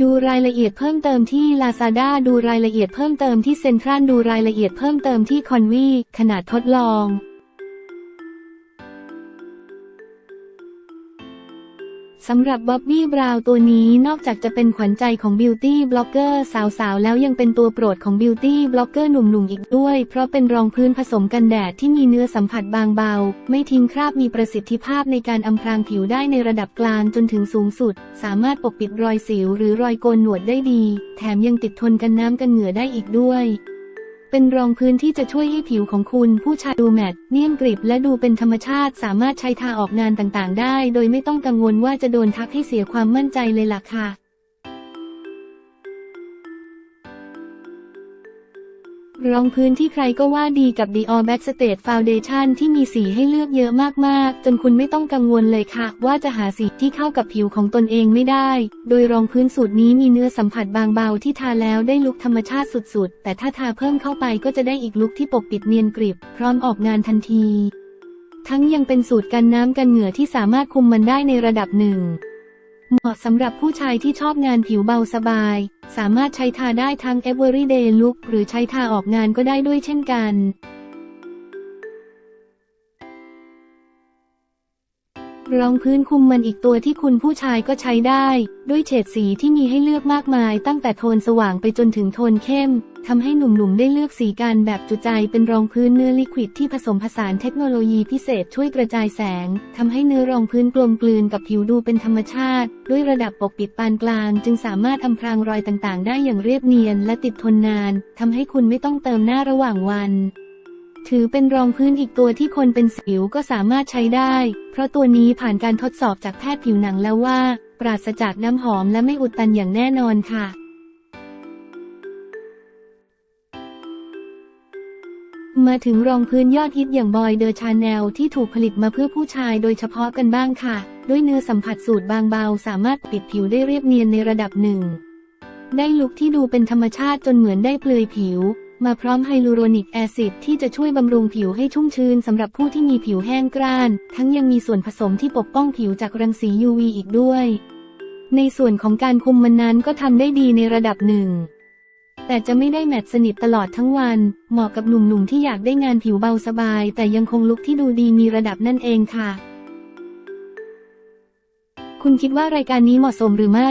ดูรายละเอียดเพิ่มเติมที่ Lazada ดูรายละเอียดเพิ่มเติมที่เซ็นทรัลดูรายละเอียดเพิ่มเติมที่คอนวีขนาดทดลอง สำหรับบ๊อบบี้บราวน์ตัวนี้นอกจากจะเป็นขวัญใจของบิวตี้บล็อกเกอร์สาวๆ แล้วยังเป็นตัวโปรดของบิวตี้บล็อกเกอร์หนุ่มๆ อีกด้วย เพราะเป็นรองพื้นผสมกันแดดที่มีเนื้อสัมผัสบางเบา ไม่ทิ้งคราบมีประสิทธิภาพในการอำพรางผิวได้ในระดับกลางจนถึงสูงสุด สามารถปกปิดรอยสิวหรือรอยโกนหนวดได้ดี แถมยังติดทนกันน้ำกันเหงื่อได้อีกด้วย เป็นรองพื้นที่จะช่วยให้ผิวของคุณผู้ชายดูแมตต์เนียนกริบและดูเป็นธรรมชาติสามารถใช้ทาออกงานต่างๆ ได้ โดยไม่ต้องกังวลว่าจะโดนทักให้เสียความมั่นใจเลยล่ะค่ะ รองพื้นที่ใครก็ว่าดีกับ Dior Backstage Foundation ที่มีสีให้เลือกเยอะมากๆ จนคุณไม่ต้องกังวลเลยค่ะ ว่าจะหาสีที่เข้ากับผิวของตนเองไม่ได้ โดยรองพื้นสูตรนี้มีเนื้อสัมผัสบางเบาที่ทาแล้วได้ลุคธรรมชาติสุดๆ แต่ถ้าทาเพิ่มเข้าไปก็จะได้อีกลุคที่ปกปิดเนียนกริบ พร้อมออกงานทันที ทั้งยังเป็นสูตรกันน้ำกันเหงื่อที่สามารถคุมมันได้ในระดับหนึ่ง เหมาะสำหรับผู้ชายที่ชอบงานผิวเบาสบาย สามารถใช้ทาได้ทั้ง everyday look หรือใช้ทาออกงานก็ได้ด้วยเช่นกัน รองพื้นคุมมันอีกตัวที่คุณผู้ชายก็ใช้ได้ ด้วยเฉดสีที่มีให้เลือกมากมาย ตั้งแต่โทนสว่างไปจนถึงโทนเข้มทำให้หนุ่มๆได้เลือกสีกันแบบจุใจเป็นรองพื้นเนื้อลิควิดที่ผสมผสานเทคโนโลยีพิเศษช่วยกระจายแสงทำให้เนื้อรองพื้นกลมกลืนกับผิวดูเป็นธรรมชาติ ด้วยระดับปกปิดปานกลาง จึงสามารถอำพรางรอยต่างๆ ได้อย่างเรียบเนียน และติดทนนานทำให้คุณไม่ต้องเติมหน้าระหว่างวัน ถือเป็นรองพื้นอีกตัวที่คนเป็นสิวก็สามารถใช้ได้ เพราะตัวนี้ผ่านการทดสอบจากแพทย์ผิวหนังแล้วว่า ปราศจากน้ำหอมและไม่อุดตันอย่างแน่นอนค่ะ มาถึงรองพื้นยอดฮิตอย่างบอยเดอชาแนลที่ถูกผลิตมาเพื่อผู้ชายโดยเฉพาะกันบ้างค่ะ ด้วยเนื้อสัมผัสสูตรบางเบา สามารถปิดผิวได้เรียบเนียนในระดับหนึ่งได้ลุคที่ดูเป็นธรรมชาติจนเหมือนได้เปลือยผิว มาพร้อมไฮลูโรนิกแอซิดที่จะช่วยบำรุงผิวให้ชุ่มชื้นสำหรับผู้ที่มีผิวแห้งกร้าน ทั้งยังมีส่วนผสมที่ปกป้องผิวจากรังสี UV อีกด้วย ในส่วนของการคุมมันนั้นก็ทำได้ดีในระดับหนึ่ง แต่จะไม่ได้แมทสนิทตลอดทั้งวัน เหมาะกับหนุ่มๆที่อยากได้งานผิวเบาสบาย แต่ยังคงลุคที่ดูดีมีระดับนั่นเองค่ะ คุณคิดว่ารายการนี้เหมาะสมหรือไม่